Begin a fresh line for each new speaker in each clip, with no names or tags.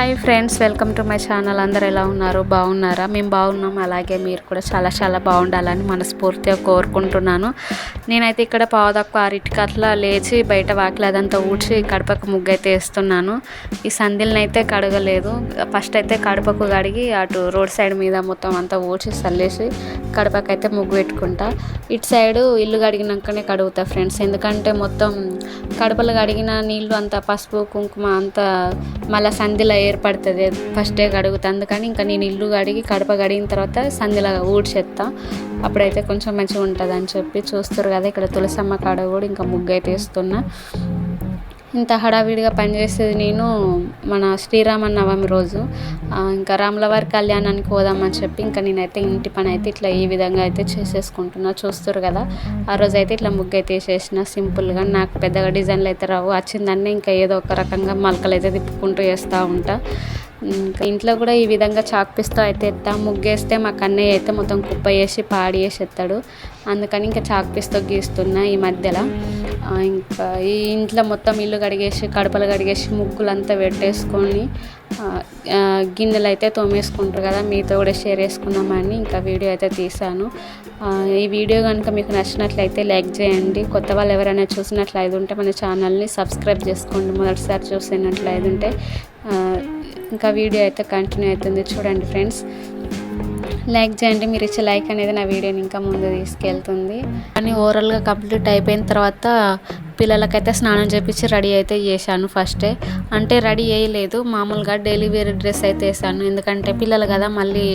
Hi friends welcome to my channel. అందరు ఎలా ఉన్నారు? బాగున్నారా? మేము బాగున్నాం. అలాగే మీరు కూడా చాలా చాలా బాగుండాలని మనస్ఫూర్తిగా కోరుకుంటున్నాను. నేనైతే ఇక్కడ పావుదక్కువ ఆరింటికి అట్లా లేచి బయట వాకిలి అదంతా ఊడ్చి కడపకు ముగ్గు అయితే వేస్తున్నాను. ఈ సందిల్ని అయితే కడగలేదు. ఫస్ట్ అయితే కడపకు కడిగి అటు రోడ్ సైడ్ మీద మొత్తం అంతా ఊడ్చి చల్లేసి కడపకైతే అయితే ముగ్గు పెట్టుకుంటా. ఇటు సైడు ఇల్లు కడిగినాకనే కడుగుతా ఫ్రెండ్స్. ఎందుకంటే మొత్తం కడపలు కడిగిన నీళ్ళు అంత పసుపు కుంకుమ అంతా మళ్ళీ సంధిలో ఏర్పడుతుంది. ఫస్టే కడుగుతా. అందుకని ఇంకా నేను ఇల్లు కడిగి కడప కడిగిన తర్వాత సంధిలో ఊడ్చేస్తా అప్పుడైతే కొంచెం మంచిగా ఉంటుంది అని చెప్పి చూస్తారు కదా ఇక్కడ తులసమ్మ కాడ కూడా ఇంకా ముగ్గు అయితే వేస్తున్నా. ఇంత హడావిడిగా పనిచేసేది నేను మన శ్రీరామ నవమి రోజు ఇంకా రాములవారి కళ్యాణానికి పోదామని చెప్పి ఇంకా నేనైతే ఇంటి పని అయితే ఇట్లా ఈ విధంగా అయితే చేసేసుకుంటున్నా. చూస్తారు కదా ఆ రోజు అయితే ఇట్లా ముగ్గు అయితే వేసేసిన సింపుల్గా. నాకు పెద్దగా డిజైన్లు అయితే రావు. వచ్చిందన్నీ ఇంకా ఏదో ఒక రకంగా మలకలు అయితే తిప్పుకుంటూ వేస్తూ ఉంటా. ఇంకా ఇంట్లో కూడా ఈ విధంగా చాక్ పీస్తో అయితే ఎత్తా. ముగ్గేస్తే మా కన్నయ్య అయితే మొత్తం కుప్ప వేసి పాడి వేసి ఎత్తాడు. అందుకని ఇంకా చాక్ పీస్తో గీస్తున్నా ఈ మధ్యలో. ఇంకా ఈ ఇంట్లో మొత్తం ఇల్లు కడిగేసి కడపలు కడిగేసి ముగ్గులు అంతా పెట్టేసుకొని గిన్నెలు అయితే తోమేసుకుంటారు కదా మీతో కూడా షేర్ చేసుకుందామని ఇంకా వీడియో అయితే తీశాను. ఈ వీడియో కనుక మీకు నచ్చినట్లయితే లైక్ చేయండి. కొత్త వాళ్ళు ఎవరైనా చూసినట్లయితే ఉంటే మన ఛానల్ని సబ్స్క్రైబ్ చేసుకోండి. మొదటిసారి చూసినట్లయితే ఉంటే ఇంకా వీడియో అయితే కంటిన్యూ అవుతుంది. చూడండి ఫ్రెండ్స్. లైక్ చేయండి మీరు ఇచ్చే లైక్ అనేది నా వీడియోని ఇంకా ముందు తీసుకెళ్తుంది. అని ఓవరాల్గా కంప్లీట్ అయిపోయిన తర్వాత పిల్లలకైతే స్నానం చేపించి రెడీ అయితే చేశాను ఫస్టే. అంటే రెడీ వేయలేదు మామూలుగా డైలీ వేర్ డ్రెస్ అయితే వేసాను ఎందుకంటే పిల్లలు కదా మళ్ళీ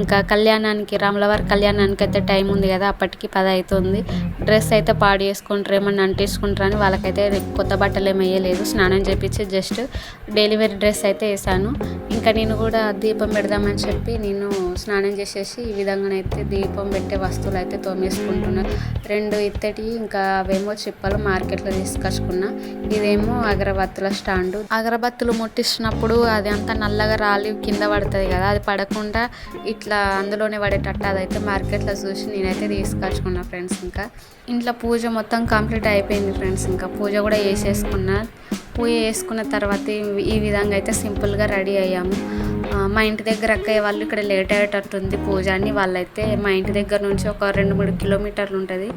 ఇంకా కళ్యాణానికి రాములవారి కళ్యాణానికి అయితే టైం ఉంది కదా అప్పటికి పది అవుతుంది డ్రెస్ అయితే పాడు చేసుకుంటారు ఏమన్నా అంటేసుకుంటారని వాళ్ళకైతే కొత్త బట్టలు ఏమి వేయలేదు. స్నానం చేపించి జస్ట్ డైలీ వేర్ డ్రెస్ అయితే వేసాను ఇంకా నేను కూడా దీపం పెడదామని చెప్పి నేను స్నానం చేసేసి ఈ విధంగానైతే దీపం పెట్టే వస్తువులు అయితే తోమేసుకుంటున్నాను రెండు ఇత్తటి ఇంకా అవేమో చిప్పలు మార్కెట్లో తీసుకొచ్చుకున్నా. ఇదేమో అగరబత్తుల స్టాండు. అగరబత్తులు ముట్టించినప్పుడు అది అంతా నల్లగా రాలి కింద పడుతుంది కదా. అది పడకుండా ఇట్లా అందులోనే పడేటట్టు అదైతే మార్కెట్లో చూసి నేనైతే తీసుకొచ్చుకున్నా ఫ్రెండ్స్ ఇంకా. ఇంట్లో పూజ మొత్తం కంప్లీట్ అయిపోయింది ఫ్రెండ్స్ ఇంకా. పూజ కూడా వేసేసుకున్నా పూజ వేసుకున్న తర్వాత ఈ- విధంగా అయితే సింపుల్గా రెడీ అయ్యాము. మా ఇంటి దగ్గర అక్కయ్య వాళ్ళు ఇక్కడ లేట్ అయ్యేటట్టుంది పూజ అని. వాళ్ళైతే మా ఇంటి దగ్గర నుంచి ఒక రెండు మూడు కిలోమీటర్లు ఉంటుంది.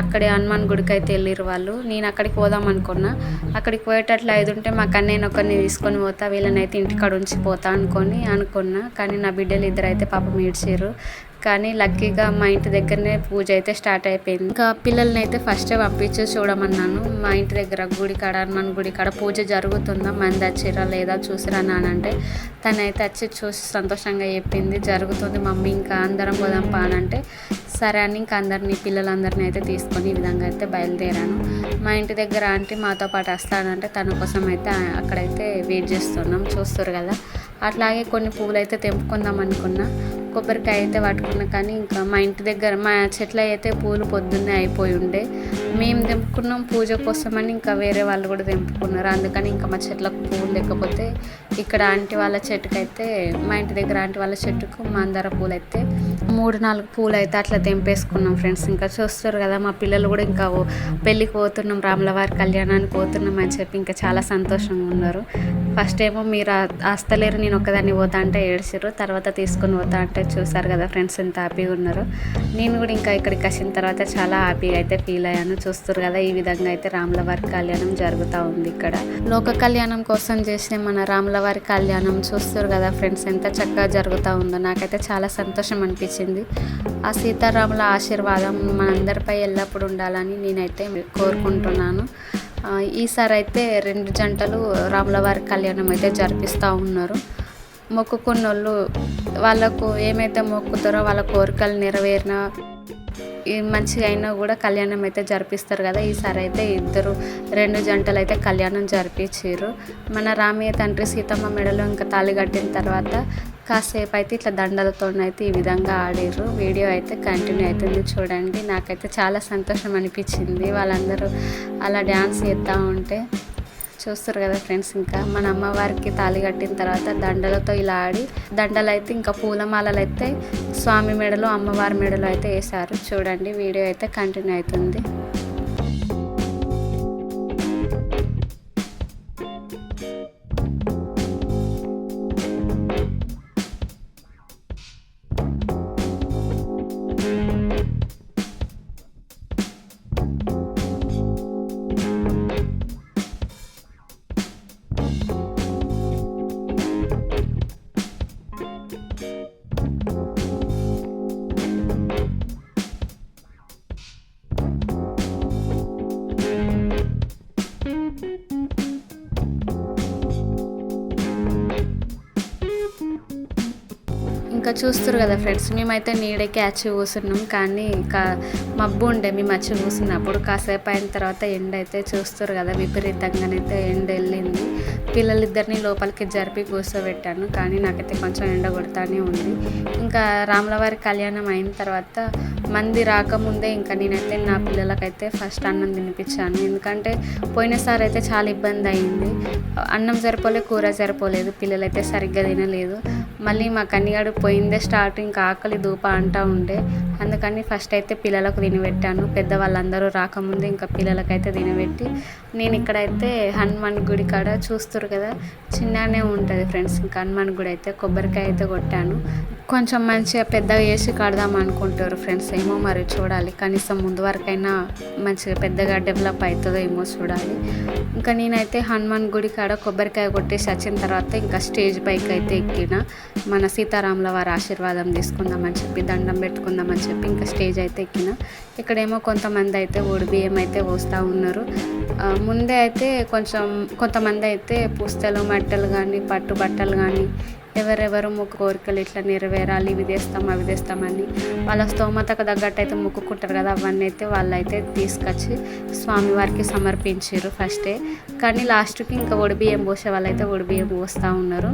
అక్కడే హనుమాన్ గుడికి అయితే వెళ్ళిరు వాళ్ళు. నేను అక్కడికి పోదాం అనుకున్నా. అక్కడికి పోయేటట్లు ఐదు ఉంటే మా నేను ఒకరిని తీసుకొని పోతా వీళ్ళని అయితే ఇంటికాడ ఉంచి పోతా అనుకొని అనుకున్నా. కానీ నా బిడ్డలు ఇద్దరు అయితే పాపం ఏడ్చారు కానీ లక్కీగా మా ఇంటి దగ్గరనే పూజ అయితే స్టార్ట్ అయిపోయింది. ఇంకా పిల్లల్ని అయితే ఫస్టే పంపించి చూడమన్నాను. మా ఇంటి దగ్గర గుడి కాడ హనుమాన్ గుడి కాడ పూజ జరుగుతుందా మంది వచ్చిరా లేదా చూసిరా నానంటే తనైతే వచ్చి చూసి సంతోషంగా చెప్పింది. జరుగుతుంది మమ్మీ ఇంకా అందరం పోదాం పానంటే అని అంటే సరే అని ఇంకా అందరినీ పిల్లలందరినీ అయితే తీసుకొని ఈ విధంగా అయితే బయలుదేరాను. మా ఇంటి దగ్గర ఆంటీ మాతో పాటు వస్తానంటే తన కోసం అయితే అక్కడైతే వెయిట్ చేస్తున్నాం. చూస్తారు కదా. అట్లాగే కొన్ని పువ్వులు అయితే తెంపుకుందాం అనుకున్నా. కొబ్బరికాయ అయితే పట్టుకున్నా కానీ ఇంకా మా ఇంటి దగ్గర మా చెట్ల అయితే పూలు పొద్దున్నే అయిపోయి ఉండే. మేము తెంపుకున్నాం పూజ కోసమని ఇంకా వేరే వాళ్ళు కూడా తెంపుకున్నారు. అందుకని ఇంకా మా చెట్లకు పూలు లేకపోతే ఇక్కడ ఆంటీ వాళ్ళ చెట్టుకైతే మా ఇంటి దగ్గర ఆంటీ వాళ్ళ చెట్టుకు మందార పూలు అయితే మూడు నాలుగు పూలు అయితే అట్లా తెంపేసుకున్నాం ఫ్రెండ్స్. ఇంకా చూస్తారు కదా మా పిల్లలు కూడా ఇంకా పెళ్ళికి పోతున్నాం రాములవారి కళ్యాణానికి పోతున్నాం అని చెప్పి ఇంకా చాలా సంతోషంగా ఉన్నారు. ఫస్ట్ ఏమో మీరు అస్తలేరు నేను ఒకదాన్ని పోతా అంటే ఏడ్చారు తర్వాత తీసుకొని పోతా అంటే చూసారు కదా ఫ్రెండ్స్ ఎంత హ్యాపీగా ఉన్నారు. నేను కూడా ఇంకా ఇక్కడికి వచ్చిన తర్వాత చాలా హ్యాపీగా అయితే ఫీల్ అయ్యాను. చూస్తారు కదా ఈ విధంగా అయితే రాములవారి కళ్యాణం జరుగుతూ ఉంది ఇక్కడ. లోక కళ్యాణం కోసం చేసే మన రాములవారి కళ్యాణం చూస్తారు కదా ఫ్రెండ్స్ ఎంత చక్కగా జరుగుతూ ఉందో నాకైతే చాలా సంతోషం అనిపించింది. ఆ సీతారాముల ఆశీర్వాదం మనందరిపై ఎల్లప్పుడూ ఉండాలని నేనైతే కోరుకుంటున్నాను. ఈసారి అయితే రెండు జంటలు రాములవారి కళ్యాణం అయితే జరిపిస్తూ ఉన్నారు. మొక్కుకున్న వాళ్ళు వాళ్ళకు ఏమైతే మొక్కుతారో వాళ్ళ కోరికలు నెరవేరిన మంచిగా అయినా కూడా కళ్యాణం అయితే జరిపిస్తారు కదా. ఈసారి అయితే ఇద్దరు రెండు జంటలు అయితే కళ్యాణం జరిపించారు మన రామయ్య తండ్రి సీతమ్మ మెడలో ఇంకా తాళి కట్టిన తర్వాత కాసేపు అయితే ఇట్లా దండలతో అయితే ఈ విధంగా ఆడిర్రు. వీడియో అయితే కంటిన్యూ అవుతుంది చూడండి. నాకైతే చాలా సంతోషం అనిపించింది. వాళ్ళందరూ అలా డ్యాన్స్ చేస్తూ ఉంటే చూస్తారు కదా ఫ్రెండ్స్ ఇంకా. మన అమ్మవారికి తాళి కట్టిన తర్వాత దండలతో ఇలా ఆడి దండలు అయితే ఇంకా పూలమాలలు అయితే స్వామి మెడలో అమ్మవారి మెడలో అయితే వేశారు. చూడండి వీడియో అయితే కంటిన్యూ అవుతుంది. చూస్తారు కదా ఫ్రెండ్స్. మేమైతే నీడకి వచ్చి కూసున్నాం కానీ ఇంకా మబ్బు ఉండే మేము వచ్చి కూర్చున్నప్పుడు కాసేపు అయిన తర్వాత ఎండ అయితే చూస్తారు కదా విపరీతంగానైతే ఎండ వెళ్ళింది. పిల్లలిద్దరిని లోపలికి జరిపి కూర్చోబెట్టాను. కానీ నాకైతే కొంచెం ఎండ కొడతానే ఉంది. ఇంకా రాములవారి కళ్యాణం అయిన తర్వాత మంది రాకముందే ఇంకా నేనైతే నా పిల్లలకైతే ఫస్ట్ అన్నం తినిపించాను. ఎందుకంటే పోయినసారి అయితే చాలా ఇబ్బంది అయింది. అన్నం సరిపోలే కూర సరిపోలేదు పిల్లలైతే సరిగ్గా తినలేదు. మళ్ళీ మా కన్నిగాడు పోయిందే స్టార్ట్ ఇంకా ఆకలి దూప అంటూ ఉండే. అందుకని ఫస్ట్ అయితే పిల్లలకు తినబెట్టాను పెద్దవాళ్ళందరూ రాకముందే ఇంకా పిల్లలకైతే తినబెట్టి నేను ఇక్కడైతే హనుమాన్ గుడి కాడ చూస్తారు కదా చిన్నగానే ఉంటుంది ఫ్రెండ్స్ ఇంకా హనుమాన్ గుడి అయితే కొబ్బరికాయ అయితే కొట్టాను. కొంచెం మంచిగా పెద్దగా చేసి కడదాం అనుకుంటారు ఫ్రెండ్స్ ఏమో మరి చూడాలి. కనీసం ముందు వరకైనా మంచిగా పెద్దగా డెవలప్ అవుతుందో ఏమో చూడాలి. ఇంకా నేనైతే హనుమాన్ గుడి కాడ కొబ్బరికాయ కొట్టేసి వచ్చిన తర్వాత ఇంకా స్టేజ్ పైకి అయితే ఎక్కిన. మన సీతారాముల వారి ఆశీర్వాదం తీసుకుందామని చెప్పి దండం పెట్టుకుందామని చెప్పి ఇంకా స్టేజ్ అయితే ఎక్కిన. ఇక్కడేమో కొంతమంది అయితే ఓడి బియ్యం అయితే పోస్తూ ఉన్నారు. ముందే అయితే కొంచెం కొంతమంది అయితే పుస్తలు మట్టలు కానీ పట్టు బట్టలు కానీ ఎవరెవరు మొక్కు కోరికలు ఇట్లా నెరవేరాలి ఇవి తెస్తాం అవి తెస్తామని వాళ్ళ స్తోమతకు తగ్గట్టు అయితే మొక్కుకుంటారు కదా అవన్నీ అయితే వాళ్ళైతే తీసుకొచ్చి స్వామివారికి సమర్పించారు ఫస్టే కానీ లాస్ట్కి ఇంకా ఒడిబియ్యం పోసే వాళ్ళైతే ఒడిబియ్యం పోస్తూ ఉన్నారు.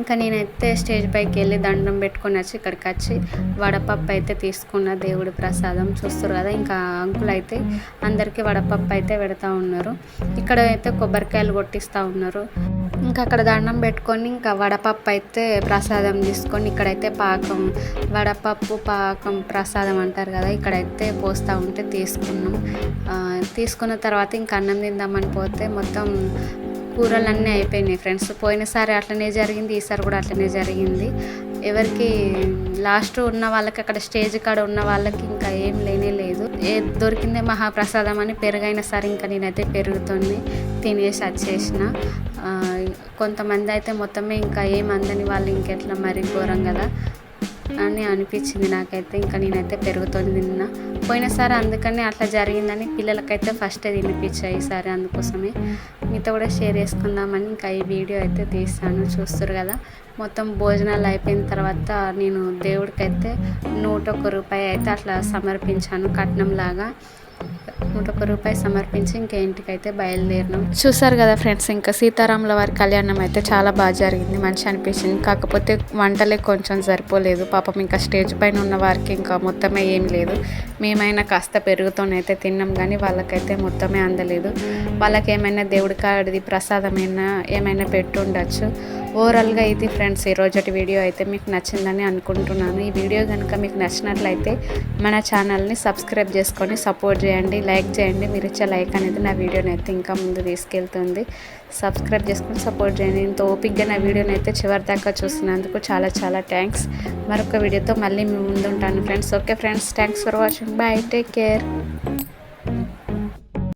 ఇంకా నేనైతే స్టేజ్ పైకి వెళ్ళి దండం పెట్టుకొని వచ్చి ఇక్కడికి వచ్చి వడపప్పు అయితే తీసుకున్న దేవుడి ప్రసాదం చూస్తారు కదా. ఇంకా అంకులు అయితే అందరికీ వడపప్పు అయితే పెడతా ఉన్నారు. ఇక్కడ అయితే కొబ్బరికాయలు కొట్టిస్తూ ఉన్నారు. ఇంకా అక్కడ దండం పెట్టుకొని ఇంకా వడపప్పు అయితే ప్రసాదం తీసుకొని ఇక్కడైతే పాకం వడపప్పు పాకం ప్రసాదం అంటారు కదా. ఇక్కడైతే పోస్తూ ఉంటే తీసుకున్నాం. తీసుకున్న తర్వాత ఇంకా అన్నం తిందామని పోతే మొత్తం కూరలన్నీ అయిపోయినాయి ఫ్రెండ్స్. పోయినసారి అట్లనే జరిగింది ఈసారి కూడా అట్లనే జరిగింది. ఎవరికి లాస్ట్ ఉన్న వాళ్ళకి అక్కడ స్టేజ్ కాడ ఉన్న వాళ్ళకి ఇంకా ఏం లేనే లేదు. ఏ దొరికిందే మహాప్రసాదం అని పెరుగైనా సరే ఇంకా నేనైతే పెరుగుతుంది తినేసి వచ్చేసిన. కొంతమంది అయితే మొత్తమే ఇంకా ఏం అందని వాళ్ళు ఇంకెట్లా మరి ఘోరం కదా అని అనిపించింది నాకైతే. ఇంకా నేనైతే పెరుగుతోంది తిన్నా. పోయినసారి అందుకని అట్లా జరిగిందని పిల్లలకైతే ఫస్ట్ తినిపించాయి ఈసారి అందుకోసమే. మీతో కూడా షేర్ చేసుకుందామని ఇంకా ఈ వీడియో అయితే తీస్తాను. చూస్తారు కదా మొత్తం భోజనాలు అయిపోయిన తర్వాత నేను దేవుడికైతే నూట ఒక్క రూపాయి అయితే అట్లా సమర్పించాను కట్నం లాగా నూట ఒక్క రూపాయి సమర్పించి ఇంకా ఇంటికైతే బయలుదేరినాం. చూసారు కదా ఫ్రెండ్స్ ఇంకా సీతారాముల వారి కళ్యాణం అయితే చాలా బాగా జరిగింది. మంచి అనిపించింది. కాకపోతే వంటలే కొంచెం సరిపోలేదు. పాపం ఇంకా స్టేజ్ పైన ఉన్న వారికి ఇంకా మొత్తమే ఏం లేదు. మేమైనా కాస్త పెరుగుతోనైతే తిన్నాం కానీ వాళ్ళకైతే మొత్తమే అందలేదు. వాళ్ళకి ఏమైనా దేవుడి కాడిది ప్రసాదమైనా ఏమైనా పెట్టి ఓవరాల్గా ఇది ఫ్రెండ్స్ ఈ రోజటి వీడియో అయితే మీకు నచ్చిందని అనుకుంటున్నాను. ఈ వీడియో కనుక మీకు నచ్చినట్లయితే మన ఛానల్ని సబ్స్క్రైబ్ చేసుకొని సపోర్ట్ చేయండి లైక్ చేయండి. మీరు ఇచ్చే లైక్ అనేది నా వీడియోని అయితే ఇంకా ముందు తీసుకెళ్తుంది. సబ్స్క్రైబ్ చేసుకొని సపోర్ట్ చేయండి. ఇంత ఓపిక్గా నా వీడియోని అయితే చివరి దాకా చూసినందుకు చాలా చాలా థ్యాంక్స్. మరొక వీడియోతో మళ్ళీ మీ ముందు ఉంటాను friends. Okay friends thanks for watching. Bye. Take care.